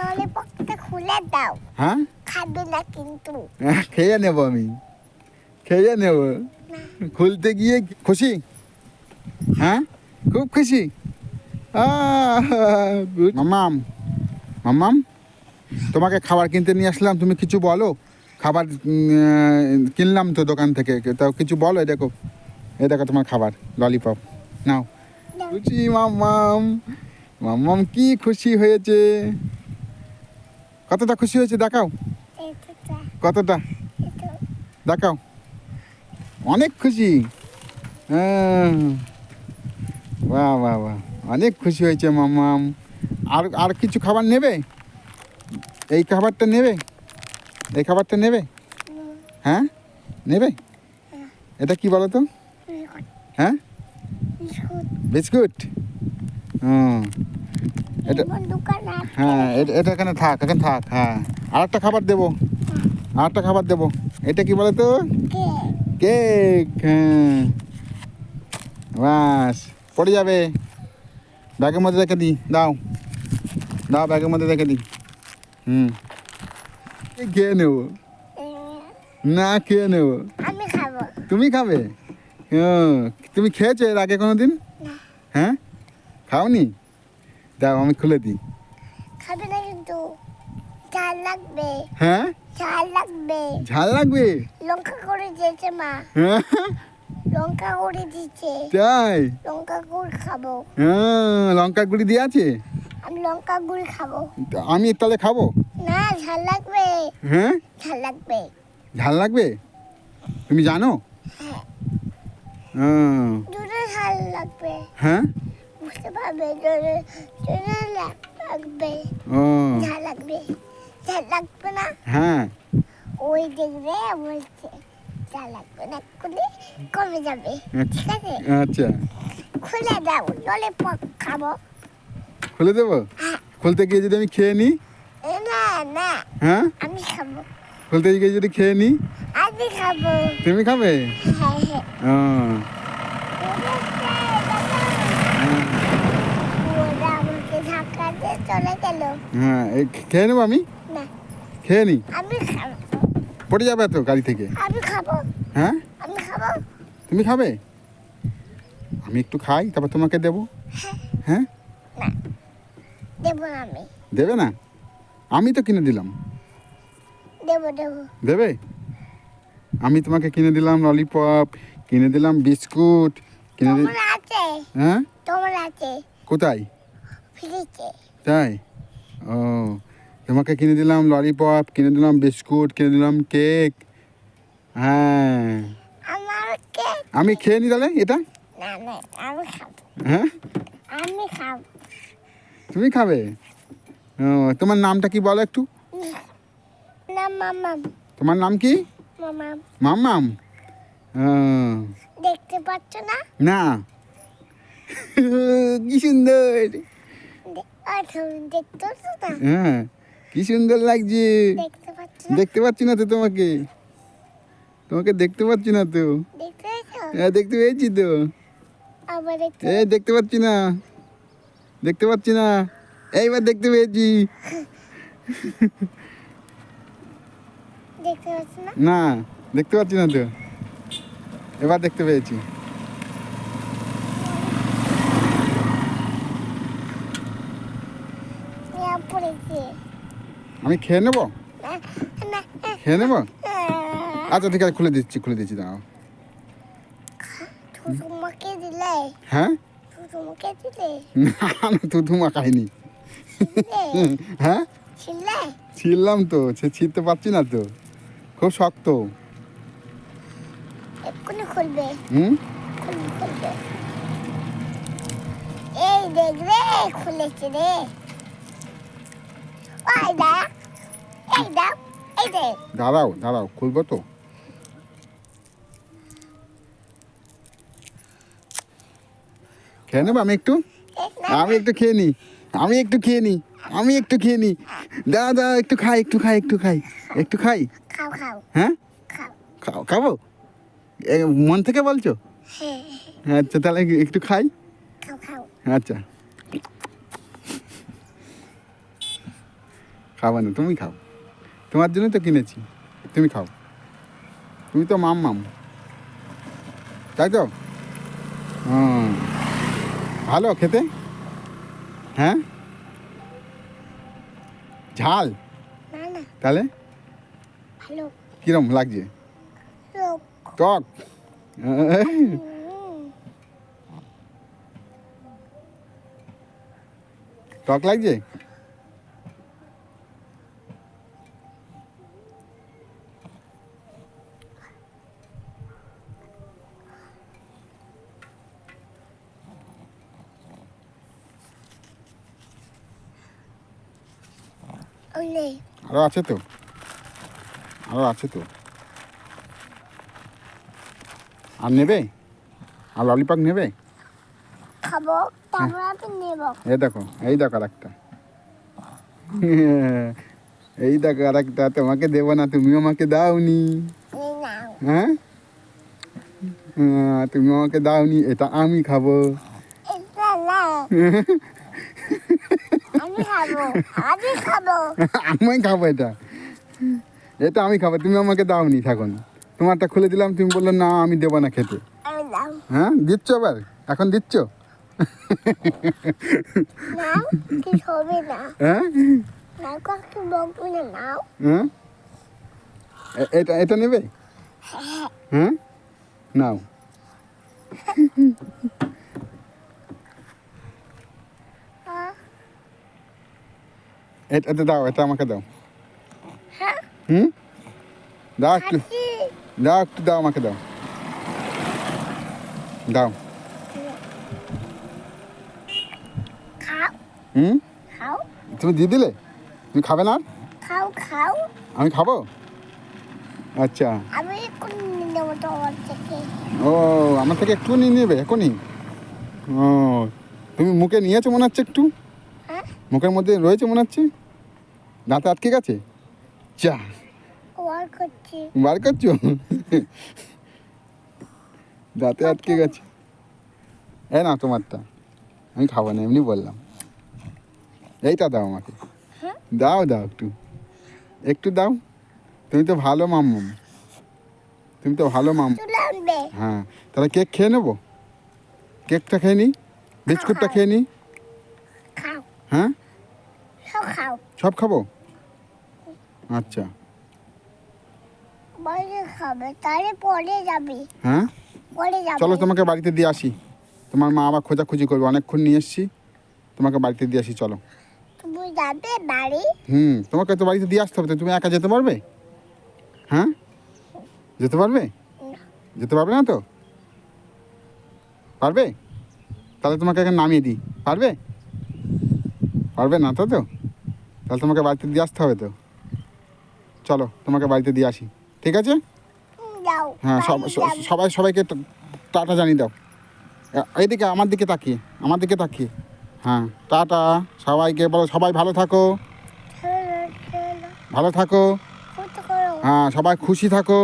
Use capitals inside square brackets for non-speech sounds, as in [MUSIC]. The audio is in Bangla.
ললিপপটা খুলে দাও। হ্যাঁ খাবে না কিন্তু। খেয়ে নেব আমি। খেয়ে নেব। খুলতে গিয়ে খুশি? হ্যাঁ খুব খুশি. মাম্মাম মাম্মাম তোমাকে খাবার কিনতে নিয়ে আসলাম। তুমি কিছু বলো? খাবার কিনলাম তো দোকান থেকে। তাও কিছু বলো? দেখো। এ দেখো তোমার খাবার ললিপপ। নাও। খুশি মাম্মাম। মাম্মাম কি খুশি হয়েছে? কতটা খুশি হয়েছে দেখাও। কতটা? দেখাও। অনেক খুশি। হ্যাঁ। বাহ বাহ বাহ। অনেক খুশি হয়েছে মামাম আর আর কিছু খাবার নেবে? এই খাবারটা নেবে? এই খাবারটা নেবে? হ্যাঁ? নেবে? এটা কি বলো তো? হ্যাঁ? বিস্কুট। বিস্কুট? হুম। এটা হ্যাঁ এটা এটা এখানে থাক এখানে থাক হ্যাঁ। আর একটা খাবার দেবো। আর একটা খাবার দেবো। এটা কি বলো তো কেক হ্যাঁ। বাস পড়ে যাবে। ব্যাগের মধ্যে রেখে দিই দাও। দাও ব্যাগের মধ্যে রেখে দিই। হুম। খেয়ে নেব। না খেয়ে নেব। তুমি খাবে? হ্যাঁ। তুমি খেয়েছো এর আগে কোনো দিন হ্যাঁ? খাওনি? দাও আমি খুলে দিই। খাবে না কিন্তু। ঝাল লাগবে। হ্যাঁ? ঝাল লাগবে। ঝাল লাগবে? লঙ্কা করে দিয়েছে মা। হ্যাঁ? লঙ্কা করে দিচ্ছে তাই? লঙ্কা গুড় খাব। হ্যাঁ লঙ্কা গুঁড়ি দিয়ে আছে? আমি লঙ্কা গুড় খাব। আমি তাহলে খাব? না ঝাল লাগবে। হ্যাঁ? ঝাল লাগবে। ঝাল লাগবে? তুমি জানো? হ্যাঁ। হ্যাঁ। দুটো ঝাল লাগবে। হ্যাঁ? লাগবে। লাগবে লাগবে না? হ্যাঁ। ওই দেখবে বলছে লাগবে না খুলে কমে যাবে। ঠিক আছে? আচ্ছা। খুলে দাও ললিপপ খাব। খুলে দেবো? হ্যাঁ। খুলতে গিয়ে যদি আমি খেয়ে নিই? এ না না। হ্যাঁ? আমি খাব। খুলতে গিয়ে যদি খেয়ে নিই? আমি খাব। তুমি খাবে? হ্যাঁ হ্যাঁ ও ওরা আমাকে ধাক্কা দিয়ে চলে গেল হ্যাঁ খেয়ে নেব আমি? না। খেয়ে নিই পড়ে যাবে তো গাড়ি থেকে? আমি খাব। হ্যাঁ? তুমি খাবে? আমি একটু খাই তারপর তোমাকে দেবো। হ্যাঁ। দেবো না আমি। দেবে না? আমি তো কিনে দিলাম। দেবো আমি তোমাকে কিনে দিলাম ললিপপ কিনে দিলাম বিস্কুট কিনে দিলাম হ্যাঁ? কোথায়? তাই? ও তোমাকে কিনে দিলাম ললিপপ কিনে দিলাম বিস্কুট কিনে দিলাম কেক হ্যাঁ। আমি খেয়ে নি তাহলে এটা? হ্যাঁ? তুমি খাবে? ও তোমার নামটা কি বলো একটু? তোমার নাম কি? মামা। মাম্মাম। দেখতে পাচ্ছ না? না। [LAUGHS] কি সুন্দর। হ্যাঁ কি সুন্দর লাগছে। দেখতে পাচ্ছ না? তো তোমাকে। তোমাকে দেখতে পাচ্ছি না তো। দেখতে হ্যাঁ দেখতে পেয়েছি তো। দেখতে এই দেখতে পাচ্ছি না। দেখতে পাচ্ছি না। এইবার দেখতে পেয়েছি। না দেখতে পাচ্ছি না তো। এবার দেখতে পেয়েছি। আমি খেয়ে নেব? খেয়ে নেব? আচ্ছা ঠিক আছে খুলে দিচ্ছি খুলে দিচ্ছি দাঁড়াও। হ্যাঁ? না ধুমা খাইনি। হ্যাঁ? ছিলে? ছিললাম তো সে ছিঁড়তে পারছি না তো। খুব শক্ত। খুলবে। হুম? এই দেখবে খুলেছে রে। ওই দা এই দাও এই দে দাঁড়াও দাঁড়াও খুলবো তো? খেয়ে নেব আমি একটু? আমি একটু খেয়ে নিই আমি একটু খেয়ে নিই আমি একটু খেয়ে নিই। দাঁড়া দাঁড়া একটু খাই একটু খাই একটু খাই একটু খাই। হ্যাঁ? খাও। খাব? মন থেকে বলছো? হ্যাঁ। আচ্ছা তাহলে একটু খাই। আচ্ছা। খাব না তুমি খাও। তোমার জন্যই তো কিনেছি। তুমি খাও। তুমি তো মাম মাম তাই তো? হুম। ভালো খেতে? হ্যাঁ? ঝাল? তাহলে? কিরম লাগছে? টক। টক লাগছে? আরও আছে তো? আরও আছে তো? আর নেবে? আর ললিপপ নেবে? খাব তারপর নেব। এই দেখো এই দেখো আর একটা [LAUGHS] এই দেখো আর একটা তোমাকে দেবো না তুমিও আমাকে দাওনি। হ্যাঁ? তুমি আমাকে দাওনি এটা আমি খাব। [LAUGHS] আমি [LAUGHS] খাব এটা। এটা আমি খাব তুমি আমাকে দাওনি থাকুন। তোমারটা খুলে দিলাম তুমি বললে না আমি দেবো না খেতে। হ্যাঁ দিচ্ছ আবার এখন দিচ্ছ? হ্যাঁ? হ্যাঁ? এটা এটা নেবে? হ্যাঁ? নাও হ্যাঁ এটা দাও এটা আমাকে দাও। হ্যাঁ? হুম? দাও একটু। দাও একটু দাও আমাকে দাও। দাও। হুম? খাও। তুমি দিয়ে দিলে? তুমি খাবে না খাও খাও। আমি খাব? আচ্ছা। আমি ও আমার থেকে একটু নিয়ে নেবে এখনই? ও তুমি মুখে নিয়েছো মনে হচ্ছে একটু? মুখের মধ্যে রয়েছে মনে হচ্ছে? দাঁতে আটকে গেছে? চা বার করছ। দাঁতে আটকে গেছে। এ না তোমারটা। আমি খাব না এমনি বললাম। এইটা দাও আমাকে। হ্যাঁ? দাও দাও একটু। একটু দাও। তুমি তো ভালো মাম্মাম তুমি তো ভালো মাম হ্যাঁ তাহলে কেক খেয়ে নেব? কেকটা খেয়ে নিই বিস্কুটটা খেয়ে নিই হ্যাঁ? সব খাও। সব খাব? আচ্ছা। বাইরে খাবে তাহলে পরে যাবি। হ্যাঁ? পরে যাবে। চলো তোমাকে বাড়িতে দিয়ে আসি। তোমার মা আবার খোঁজাখুঁজি করবে অনেকক্ষণ নিয়ে এসছি। তোমাকে বাড়িতে দিয়ে আসি চলো। তুমি যাবে বাড়ি? হুম তোমাকে তো বাড়িতে দিয়ে আসতে হবে তুমি একা যেতে পারবে? হ্যাঁ? যেতে পারবে? যেতে পারবে না তো? পারবে? তাহলে তোমাকে এখানে নামিয়ে দিই। পারবে? পারবে না তো তো? তাহলে তোমাকে বাড়িতে দিয়ে আসতে হবে তো? চলো তোমাকে বাড়িতে দিয়ে আসি। ঠিক আছে? হ্যাঁ। সবাই সবাইকে টাটা জানিয়ে দাও। এইদিকে আমার দিকে তাকিয়ে আমার দিকে তাকিয়ে। হ্যাঁ টাটা সবাইকে বলো সবাই ভালো থাকো। ভালো থাকো। হ্যাঁ সবাই খুশি থাকো।